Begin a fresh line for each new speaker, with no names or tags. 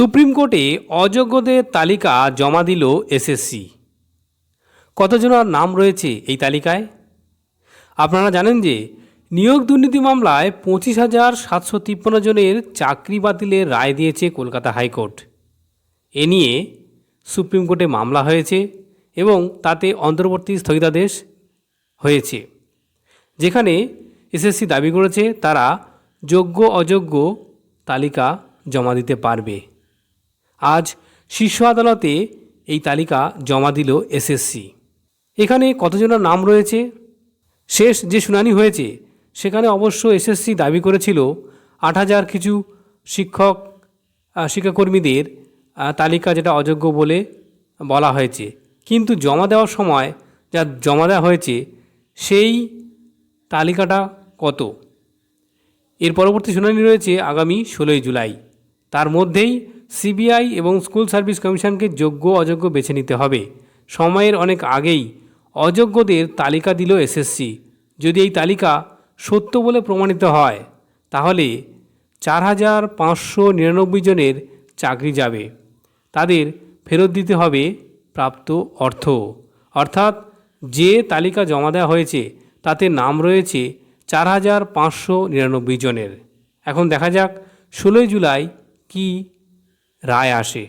Supreme কোর্টে অযোগ্যদের তালিকা জমা দিল এসএসসি। কতজনের নাম রয়েছে এই তালিকায়? আপনারা জানেন যে নিয়োগ দুর্নীতি মামলায় পঁচিশ হাজার সাতশো তিপ্পান্ন জনের চাকরি বাতিলের রায় দিয়েছে কলকাতা হাইকোর্ট। এ নিয়ে সুপ্রিম কোর্টে মামলা হয়েছে এবং তাতে অন্তর্বর্তী স্থগিতাদেশ হয়েছে। যেখানে এসএসসি দাবি করেছে তারা যোগ্য অযোগ্য তালিকা জমা দিতে পারবে। আজ শীর্ষ আদালতে এই তালিকা জমা দিল এসএসসি। এখানে কতজনের নাম রয়েছে? শেষ যে শুনানি হয়েছে, সেখানে অবশ্য এসএসসি দাবি করেছিল আট হাজার কিছু শিক্ষক শিক্ষাকর্মীদের তালিকা যেটা অযোগ্য বলে বলা হয়েছে। কিন্তু জমা দেওয়ার সময় যা জমা দেওয়া হয়েছে, সেই তালিকাটা কত? এর পরবর্তী শুনানি রয়েছে আগামী ষোলোই জুলাই। তার মধ্যেই সিবিআই এবং স্কুল সার্ভিস কমিশনকে যোগ্য অযোগ্য বেছে নিতে হবে। সময়ের অনেক আগেই অযোগ্যদের তালিকা দিল এসএসসি। যদি এই তালিকা সত্য বলে প্রমাণিত হয়, তাহলে চার হাজার পাঁচশো নিরানব্বই জনের চাকরি যাবে। তাদের ফেরত দিতে হবে প্রাপ্ত অর্থ। অর্থাৎ যে তালিকা জমা দেওয়া হয়েছে, তাতে নাম রয়েছে চার হাজার পাঁচশো নিরানব্বই জনের। এখন দেখা যাক ষোলোই জুলাই কি রায় আসে